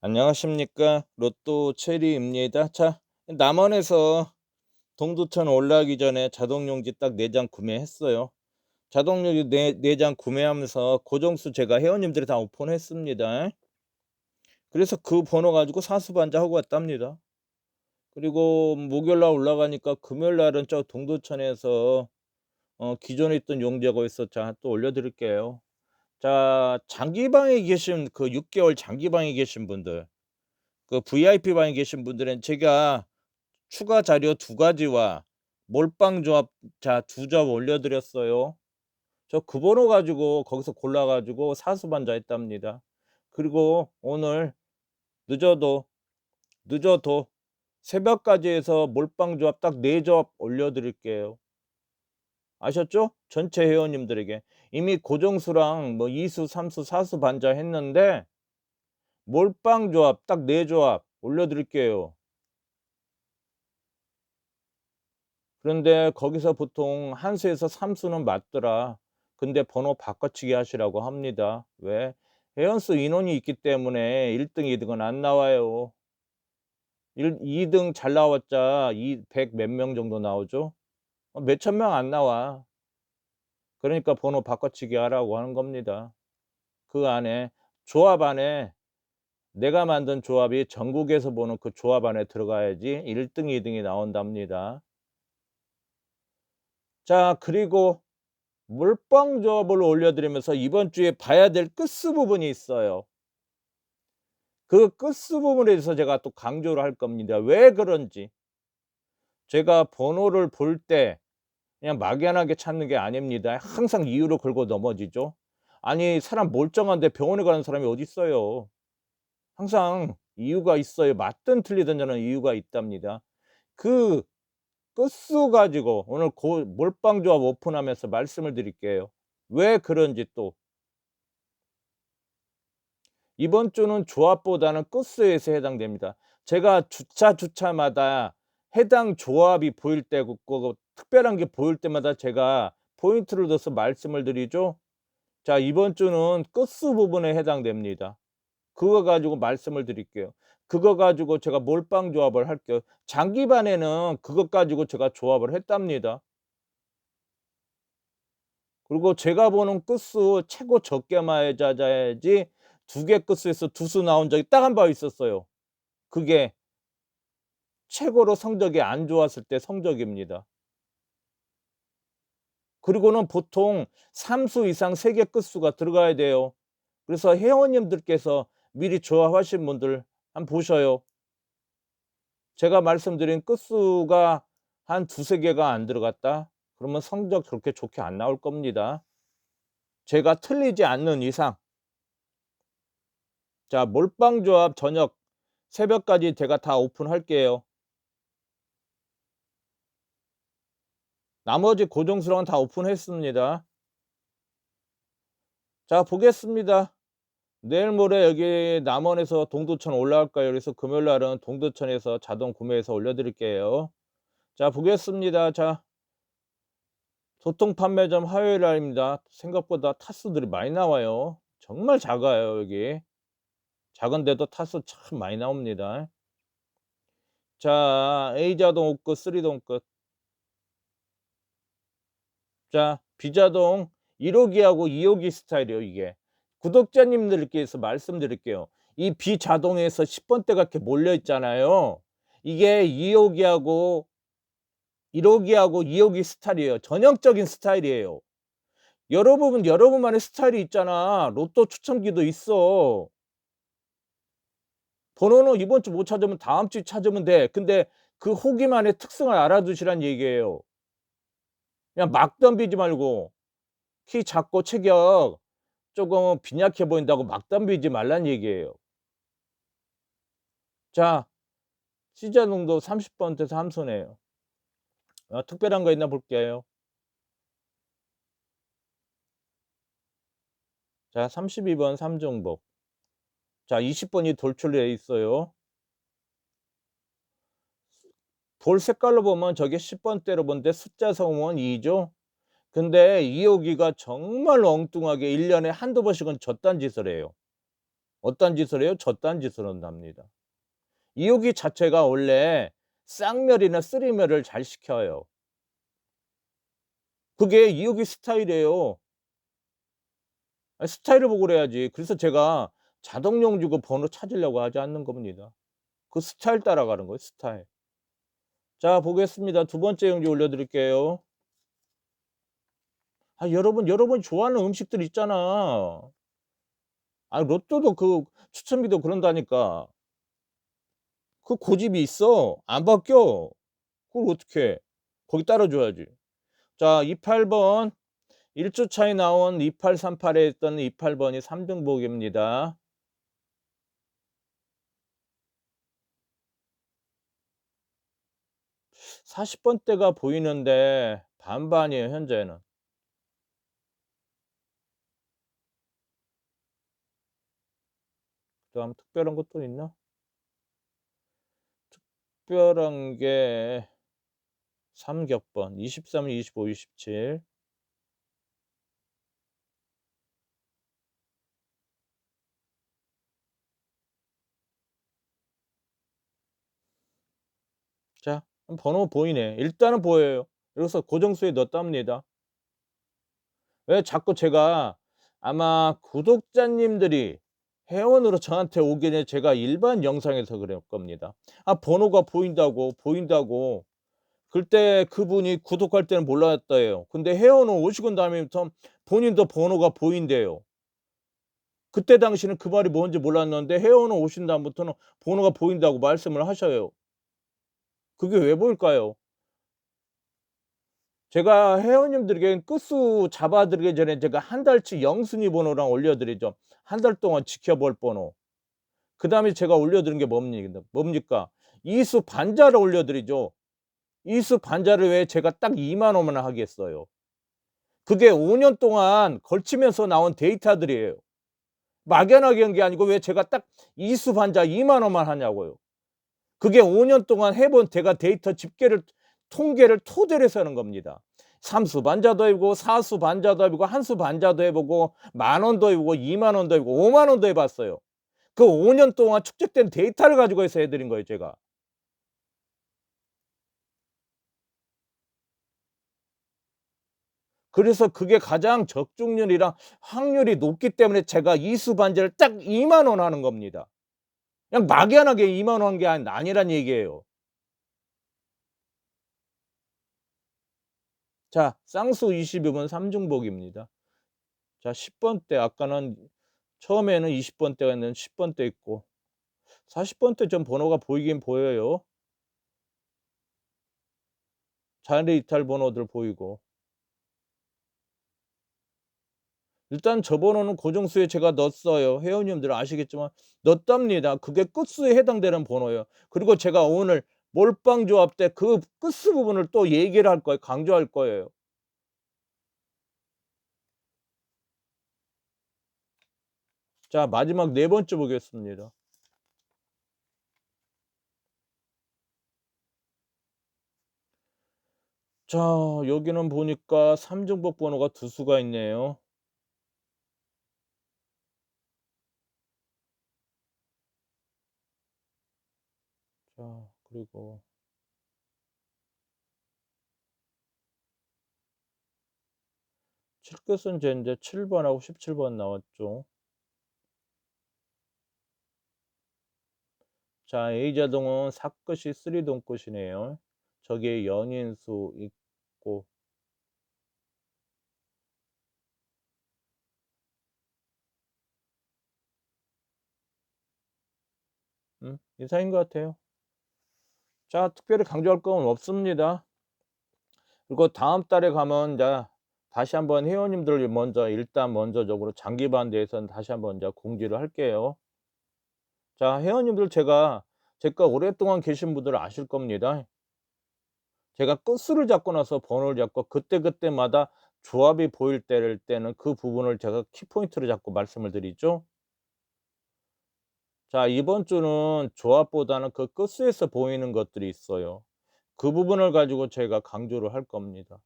안녕하십니까. 로또 체리입니다. 자, 남원에서 동두천 올라가기 전에 자동용지 딱 4장 구매했어요. 자동용지 4, 장 구매하면서 고정수 제가 회원님들이 다 오픈했습니다. 그래서 그 번호 가지고 사수반자 하고 왔답니다. 그리고 목요일날 올라가니까 금요일날은 저 동두천에서 어, 기존에 있던 용지하고 있어 자, 또 올려드릴게요. 자, 장기방에 계신 그 6개월 장기방에 계신 분들, 그 VIP 방에 계신 분들은 제가 추가 자료 두 가지와 몰빵 조합 자, 두 조합 올려드렸어요. 저 그 번호 가지고 거기서 골라가지고 사수반자 했답니다. 그리고 오늘 늦어도, 늦어도 새벽까지 해서 몰빵 조합 딱 네 조합 올려드릴게요. 아셨죠? 전체 회원님들에게 이미 고정수랑 뭐 2수, 3수, 4수 반자 했는데 몰빵 조합 딱 4조합 올려드릴게요. 그런데 거기서 보통 한 수에서 3수는 맞더라. 근데 번호 바꿔치기 하시라고 합니다. 왜? 회원수 인원이 있기 때문에 1등, 2등은 안 나와요. 1, 2등 잘 나왔자 100 몇 명 정도 나오죠? 어, 몇천 명 안 나와. 그러니까 번호 바꿔치기 하라고 하는 겁니다. 그 안에 조합 안에 내가 만든 조합이 전국에서 보는 그 조합 안에 들어가야지 1등, 2등이 나온답니다. 자, 그리고 물방 조합을 올려드리면서 이번 주에 봐야 될 끝수 부분이 있어요. 그 끝수 부분에 대해서 제가 또 강조를 할 겁니다. 왜 그런지. 제가 번호를 볼 때 그냥 막연하게 찾는 게 아닙니다. 항상 이유를 걸고 넘어지죠. 아니 사람 멀쩡한데 병원에 가는 사람이 어디 있어요. 항상 이유가 있어요. 맞든 틀리든 저는 이유가 있답니다. 그 끝수 가지고 오늘 고, 몰빵 조합 오픈하면서 말씀을 드릴게요. 왜 그런지 또 이번 주는 조합보다는 끝수에서 해당됩니다. 제가 주차 주차마다 해당 조합이 보일 때고 특별한 게 보일 때마다 제가 포인트를 둬서 말씀을 드리죠. 자, 이번 주는 끝수 부분에 해당됩니다. 그거 가지고 말씀을 드릴게요. 그거 가지고 제가 몰빵 조합을 할게요. 장기반에는 그것 가지고 제가 조합을 했답니다. 그리고 제가 보는 끝수 최고 적게 맞아야지 두 개 끝수에서 두 수 나온 적이 딱 한 번 있었어요. 그게 최고로 성적이 안 좋았을 때 성적입니다. 그리고는 보통 3수 이상 3개 끝수가 들어가야 돼요. 그래서 회원님들께서 미리 조합하신 분들 한번 보셔요. 제가 말씀드린 끝수가 한 두세 개가 안 들어갔다? 그러면 성적 그렇게 좋게 안 나올 겁니다. 제가 틀리지 않는 이상. 자, 몰빵조합 저녁 새벽까지 제가 다 오픈할게요. 나머지 고정수랑은 다 오픈했습니다. 자 보겠습니다. 내일 모레 여기 남원에서 동두천 올라갈까요? 그래서 금요일 날은 동두천에서 자동 구매해서 올려드릴게요. 자 보겠습니다. 자 소통 판매점 화요일 날입니다. 생각보다 타수들이 많이 나와요. 정말 작아요 여기. 작은데도 타수 참 많이 나옵니다. 자 A자동 옷끝, 3동 끝. 자, 비자동 1호기하고 2호기 스타일이에요, 이게. 구독자님들께서 말씀드릴게요. 이 비자동에서 10번대가 이렇게 몰려 있잖아요. 이게 2호기하고 1호기하고 2호기 스타일이에요. 전형적인 스타일이에요. 여러분, 여러분만의 스타일이 있잖아. 로또 추천기도 있어. 번호는 이번 주 못 찾으면 다음 주 찾으면 돼. 근데 그 호기만의 특성을 알아두시란 얘기예요. 그냥 막 덤비지 말고 키 작고 체격 조금 빈약해 보인다고 막 덤비지 말란 얘기예요. 자, 시자 농도 30번대에서 함선이에요. 어, 특별한 거 있나 볼게요. 자, 32번 삼종복. 자, 20번이 돌출되어 있어요. 돌 색깔로 보면 저게 10번대로 본데 숫자 성은 2죠. 근데 이호기가 정말 엉뚱하게 1년에 한두 번씩은 저딴 짓을 해요. 어떤 짓을 해요? 저딴 짓을 한답니다. 이호기 자체가 원래 쌍멸이나 쓰리멸을 잘 시켜요. 그게 이호기 스타일이에요. 아 스타일을 보고 그래야지. 그래서 제가 자동용 주고 번호 찾으려고 하지 않는 겁니다. 그 스타일 따라가는 거예요, 스타일. 자 보겠습니다. 두 번째 용지 올려 드릴게요. 아 여러분, 여러분이 좋아하는 음식들 있잖아. 아 로또도 그 추첨기도 그런다니까. 그 고집이 있어. 안 바뀌어. 그걸 어떡해. 거기 따라 줘야지. 자 28번 1주 차이 나온 2838에 있던 28번이 3등복입니다. 사십 번대가 보이는데 반반이에요 현재는. 그 다음 특별한 것도 있나? 특별한 게 삼격번 23, 25, 27 자 번호 보이네. 일단은 보여요. 그래서 고정수에 넣었답니다. 왜 자꾸 제가 아마 구독자님들이 회원으로 저한테 오기 전에 제가 일반 영상에서 그럴 겁니다. 아 번호가 보인다고, 보인다고. 그때 그분이 구독할 때는 몰랐대요. 근데 회원을 오시고 나면부터 본인도 번호가 보인대요. 그때 당시는 그 말이 뭔지 몰랐는데 회원을 오신 다음부터는 번호가 보인다고 말씀을 하셔요. 그게 왜 보일까요? 제가 회원님들에게 끝수 잡아 드리기 전에 제가 한 달치 영순위 번호랑 올려 드리죠. 한 달 동안 지켜볼 번호. 그 다음에 제가 올려 드린 게 뭡니까? 뭡니까? 이수 반자를 올려 드리죠. 이수 반자를 왜 제가 딱 2만 원만 하겠어요. 그게 5년 동안 걸치면서 나온 데이터들이에요. 막연하게 한 게 아니고 왜 제가 딱 이수 반자 2만 원만 하냐고요. 그게 5년 동안 해본 제가 데이터 집계를 통계를 토대로 해서 하는 겁니다. 삼수 반자도 해보고 사수 반자도 해보고 한수 반자도 해보고 만 원도 해보고 2만 원도 해보고 5만 원도 해봤어요. 그 5년 동안 축적된 데이터를 가지고 해서 해드린 거예요, 제가. 그래서 그게 가장 적중률이랑 확률이 높기 때문에 제가 이수 반자를 딱 2만 원 하는 겁니다. 그냥 막연하게 2만 원 한 게 아니란 얘기예요. 자, 쌍수 22번 삼중복입니다. 자, 10번 때 아까는 처음에는 20번 때가 있는 10번 때 있고 40번 때좀 번호가 보이긴 보여요. 자리 이탈 번호들 보이고 일단 저 번호는 고정수에 제가 넣었어요. 회원님들 아시겠지만 넣었답니다. 그게 끝수에 해당되는 번호예요. 그리고 제가 오늘 몰빵 조합 때 그 끝수 부분을 또 얘기를 할 거예요. 강조할 거예요. 자, 마지막 네 번째 보겠습니다. 자, 여기는 보니까 삼중복 번호가 두 수가 있네요. 자, 그리고 칠끝은 제 이제 7번하고 17번 나왔죠. 자, A자동은 4끝이 3동 끝이네요. 저기에 연인수 있고 음, 이상인 것 같아요. 자, 특별히 강조할 건 없습니다. 그리고 다음 달에 가면 이제 다시 한번 회원님들 먼저 일단 먼저적으로 장기반 대해서는 다시 한번 이제 공지를 할게요. 자, 회원님들 제가 제가 오랫동안 계신 분들 아실 겁니다. 제가 끝수를 잡고 나서 번호를 잡고 그때그때마다 조합이 보일 때를 때는 그 부분을 제가 키포인트를 잡고 말씀을 드리죠. 자, 이번 주는 조합보다는 그 끝수에서 보이는 것들이 있어요. 그 부분을 가지고 제가 강조를 할 겁니다.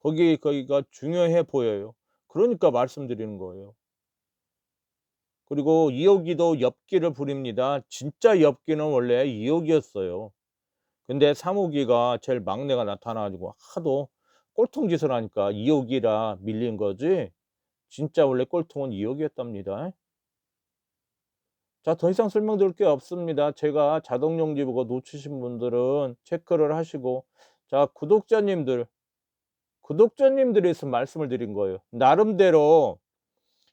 거기 거기가 중요해 보여요. 그러니까 말씀드리는 거예요. 그리고 이호기도 엽기를 부립니다. 진짜 엽기는 원래 이호기였어요. 근데 삼호기가 제일 막내가 나타나 가지고 하도 꼴통짓을 하니까 이호기라 밀린 거지 진짜 원래 꼴통은 이호기였답니다. 자, 더 이상 설명드릴 게 없습니다. 제가 자동용지 보고 놓치신 분들은 체크를 하시고 자, 구독자님들 구독자님들에서 말씀을 드린 거예요. 나름대로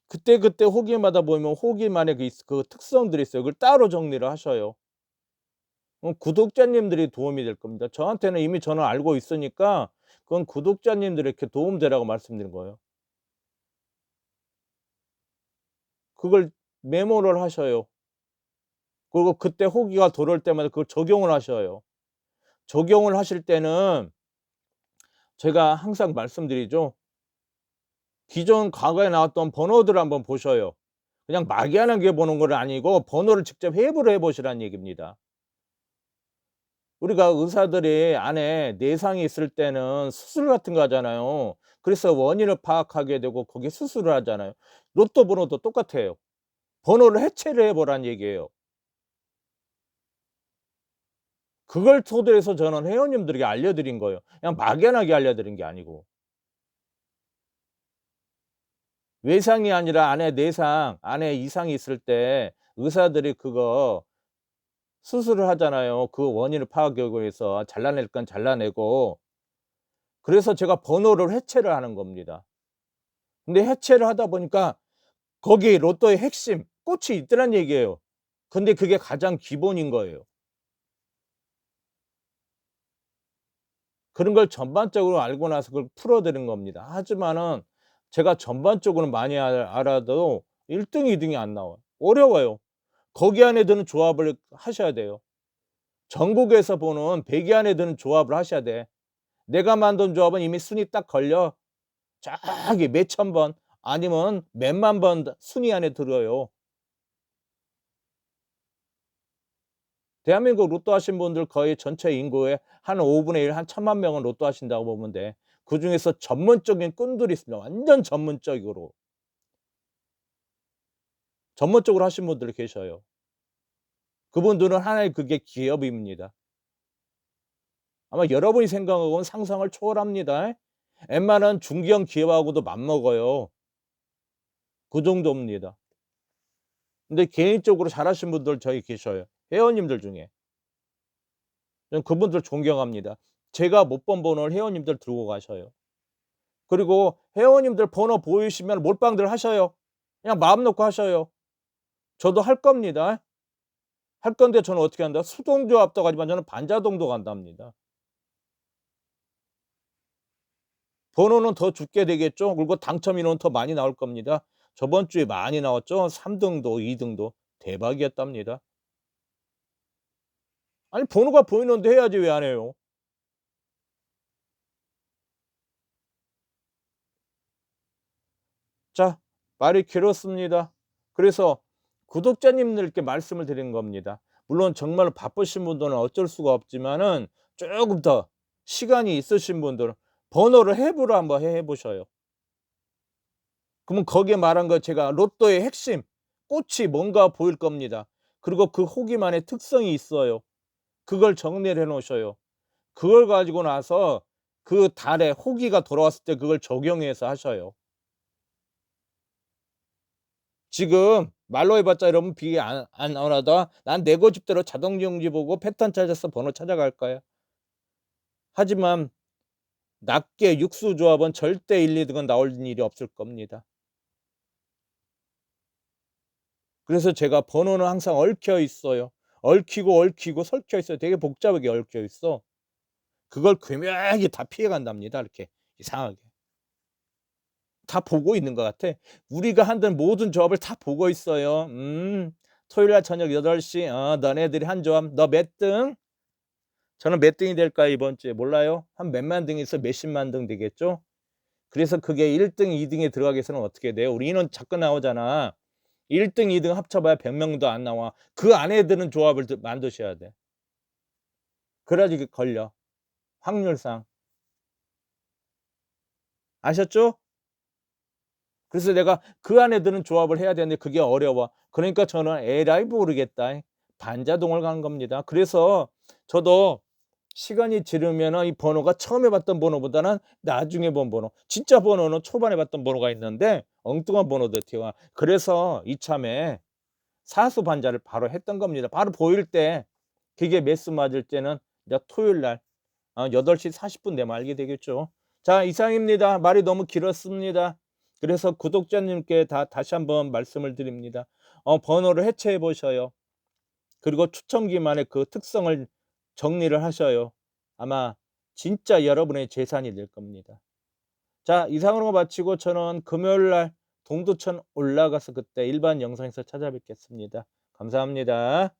그때그때 호기마다 보면 호기만의 그, 있- 그 특성들이 있어요. 그걸 따로 정리를 하셔요. 어, 구독자님들이 도움이 될 겁니다. 저한테는 이미 저는 알고 있으니까 그건 구독자님들에게 도움되라고 말씀드린 거예요. 그걸 메모를 하셔요. 그리고 그때 호기가 돌아올 때마다 그걸 적용을 하셔요. 적용을 하실 때는 제가 항상 말씀드리죠. 기존 과거에 나왔던 번호들을 한번 보셔요. 그냥 막연하게 보는 건 아니고 번호를 직접 해부를 해보시라는 얘기입니다. 우리가 의사들이 안에 내상이 있을 때는 수술 같은 거 하잖아요. 그래서 원인을 파악하게 되고 거기에 수술을 하잖아요. 로또 번호도 똑같아요. 번호를 해체를 해보란 얘기예요. 그걸 토대로 해서 저는 회원님들에게 알려드린 거예요. 그냥 막연하게 알려드린 게 아니고. 외상이 아니라 안에 내상, 안에 이상이 있을 때 의사들이 그거 수술을 하잖아요. 그 원인을 파악하기 위해서 잘라낼 건 잘라내고. 그래서 제가 번호를 해체를 하는 겁니다. 근데 해체를 하다 보니까 거기 로또의 핵심, 꽃이 있더란 얘기예요. 근데 그게 가장 기본인 거예요. 그런 걸 전반적으로 알고 나서 그걸 풀어드린 겁니다. 하지만은 제가 전반적으로 많이 알- 알아도 1등, 2등이 안 나와요. 어려워요. 거기 안에 드는 조합을 하셔야 돼요. 전국에서 보는 100위 안에 드는 조합을 하셔야 돼. 내가 만든 조합은 이미 순위 딱 걸려. 저기 몇천 번 아니면 몇만 번 순위 안에 들어요. 대한민국 로또 하신 분들 거의 전체 인구의 한 5분의 1, 한 천만 명은 로또 하신다고 보면 돼. 그 중에서 전문적인 꾼들이 있습니다. 완전 전문적으로. 전문적으로 하신 분들이 계셔요. 그분들은 하나의 그게 기업입니다. 아마 여러분이 생각하고는 상상을 초월합니다. 웬만한 중견 기업하고도 맞먹어요. 그 정도입니다. 근데 개인적으로 잘하신 분들 저희 계셔요. 회원님들 중에. 저는 그분들 존경합니다. 제가 못 본 번호를 회원님들 들고 가셔요. 그리고 회원님들 번호 보이시면 몰빵들 하셔요. 그냥 마음 놓고 하셔요. 저도 할 겁니다. 할 건데 저는 어떻게 한다? 수동조합도 가지만 저는 반자동도 간답니다. 번호는 더 죽게 되겠죠. 그리고 당첨 인원은 더 많이 나올 겁니다. 저번 주에 많이 나왔죠. 3등도 2등도 대박이었답니다. 아니 번호가 보이는데 해야지 왜 안 해요? 자, 말이 길었습니다. 그래서 구독자님들께 말씀을 드린 겁니다. 물론 정말 바쁘신 분들은 어쩔 수가 없지만은 조금 더 시간이 있으신 분들은 번호를 해부를 한번 해보셔요. 그러면 거기에 말한 거 제가 로또의 핵심, 꽃이 뭔가 보일 겁니다. 그리고 그 호기만의 특성이 있어요. 그걸 정리를 해 놓으셔요. 그걸 가지고 나서 그 달에 호기가 돌아왔을 때 그걸 적용해서 하셔요. 지금 말로 해봤자 여러분 비에 안, 안 나오다 난 내 고집대로 자동용지 보고 패턴 찾아서 번호 찾아갈 거야. 하지만 낮게 육수 조합은 절대 1, 2등은 나올 일이 없을 겁니다. 그래서 제가 번호는 항상 얽혀 있어요. 얽히고 얽히고 설켜 있어요. 되게 복잡하게 얽혀 있어. 그걸 교묘하게 다 피해 간답니다. 이렇게 이상하게. 다 보고 있는 것 같아. 우리가 한든 모든 조합을 다 보고 있어요. 음, 토요일 날 저녁 8시, 어, 너네들이 한 조합, 너 몇 등? 저는 몇 등이 될까 이번 주에 몰라요. 한 몇만 있어 몇십만 등 되겠죠? 그래서 그게 1등, 2등에 들어가기 위해서는 어떻게 돼요? 우리 인원 자꾸 나오잖아. 1등, 2등 합쳐봐야 100명도 안 나와. 그 안에 드는 조합을 드- 만드셔야 돼. 그래야지 이게 걸려. 확률상. 아셨죠? 그래서 내가 그 안에 드는 조합을 해야 되는데 그게 어려워. 그러니까 저는 에라이 모르겠다. 반자동을 간 겁니다. 그래서 저도 시간이 지르면은 이 번호가 처음에 봤던 번호보다는 나중에 본 번호, 진짜 번호는 초반에 봤던 번호가 있는데 엉뚱한 번호도 튀어. 그래서 이참에 사수 반자를 바로 했던 겁니다. 바로 보일 때 기계 메스 맞을 때는 이제 토요일 날 어, 8시 40분 되면 알게 되겠죠. 자, 이상입니다. 말이 너무 길었습니다. 그래서 구독자님께 다 다시 한번 말씀을 드립니다. 어, 번호를 해체해 보셔요. 그리고 추첨기만의 그 특성을 정리를 하셔요. 아마 진짜 여러분의 재산이 될 겁니다. 자, 이상으로 마치고 저는 금요일 날 동두천 올라가서 그때 일반 영상에서 찾아뵙겠습니다. 감사합니다.